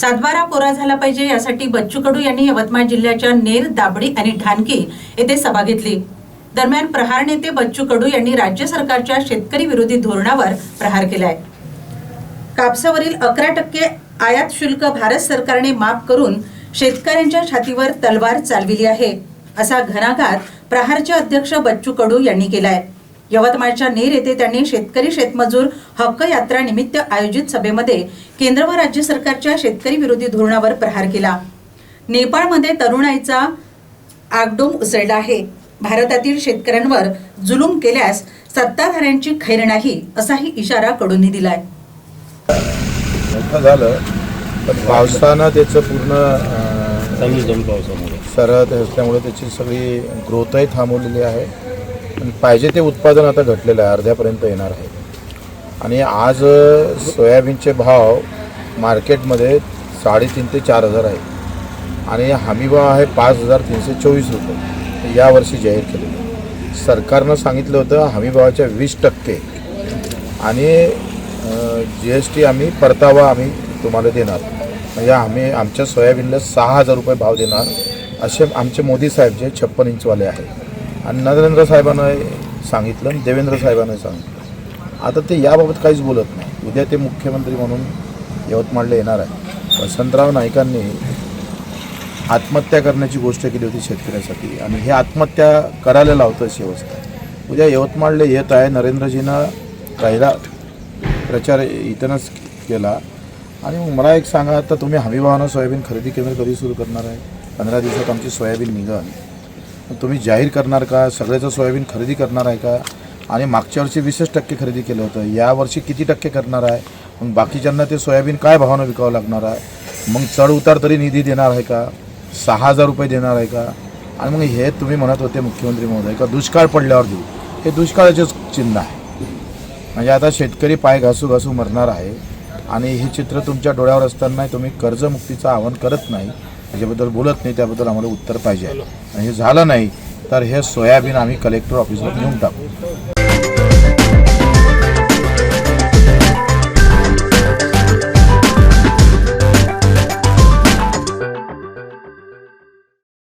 सातबारा कोरा झाला पाहिजे यासाठी बच्चू कडू यांनी यवतमाळ जिल्ह्याच्या नेर दाबडी आणि ढानकी येथे सभा घेतली. दरम्यान प्रहार नेते बच्चू कडू यांनी राज्य सरकारच्या शेतकरी विरोधी धोरणावर प्रहार केलाय. कापसावरील अकरा टक्के आयात शुल्क भारत सरकारने माफ करून शेतकऱ्यांच्या छातीवर तलवार चालविली आहे असा घणाघात प्रहारचे अध्यक्ष बच्चू कडू यांनी केलाय. यवतमाळच्या नेर येथे त्यांनी शेतकरी शेतमजूर हक्क यात्रा निमित्त आयोजित सभेमध्ये केंद्र व राज्य सरकारच्या शेतकरी विरोधी धोरणावर प्रहार केला. नेपाळमध्ये तरुणाईचा आगडोम उसळला आहे. भारतातील शेतकऱ्यांवर जुलूम केल्यास सत्ताधाऱ्यांची खैर नाही असाही इशारा कडूंनी दिलाय. झालं पण पावसानं त्याचं पूर्ण सरत असल्यामुळे त्याची सगळी ग्रोथही थांबवलेली आहे. पाहिजे ते उत्पादन आता घटलेलं आहे अर्ध्यापर्यंत येणार आहे. आणि आज सोयाबीनचे भाव मार्केटमध्ये साडेतीन ते चार हजार आहे. आणि हमीभाव आहे पाच हजार तीनशे चोवीस रुपये. यावर्षी जाहीर केलेलं सरकारनं सांगितलं होतं हमीभावाच्या वीस टक्के. आणि जी एस टी आम्ही परतावा आम्ही तुम्हाला देणार. म्हणजे आम्ही आमच्या सोयाबीनला सहा हजार रुपये भाव देणार. असे आमचे मोदी साहेब जे छप्पन इंचवाले आहेत. आणि नरेंद्र साहेबांना सांगितलं आणि देवेंद्र साहेबांना सांगितलं. आता ते याबाबत काहीच बोलत नाही. उद्या ते मुख्यमंत्री म्हणून यवतमाळला येणार आहे. वसंतराव नाईकांनी आत्महत्या करण्याची गोष्ट केली होती शेतकऱ्यासाठी आणि हे आत्महत्या करायला लावतं अशी अवस्था उद्या यवतमाळला येत आहे. नरेंद्रजीनं पहिला प्रचार इथनंच केला. आणि मग मला एक सांगा आता तुम्ही हमीभावानं सोयाबीन खरेदी केंद्र कधी सुरू करणार आहे? पंधरा दिवसात आमची सोयाबीन निघाली तुम्ही जाहीर करणार का? सगळ्याचं सोयाबीन खरेदी करणार आहे का? आणि मागच्या वर्षी वीसच टक्के खरेदी केलं होतं. यावर्षी किती टक्के करणार आहे? मग बाकीच्यांना ते सोयाबीन काय भावानं विकावं लागणार आहे? मग चढ उतार तरी निधी देणार आहे का? सहा हजार रुपये देणार आहे का? आणि मग हे तुम्ही म्हणत होते मुख्यमंत्री महोदय का दुष्काळ पडल्यावर देऊ? हे दुष्काळाचेच चिन्ह आहे. म्हणजे आता शेतकरी पाय घासू घासू मरणार आहे. आणि हे चित्र तुमच्या डोळ्यावर असताना तुम्ही कर्जमुक्तीचं आवाहन करत नाही. त्याच्याबद्दल बोलत नाही त्याबद्दल आम्हाला उत्तर पाहिजे आणि हे झालं नाही तर हे सोयाबीन आम्ही कलेक्टर ऑफिसवर नेऊन टाकू.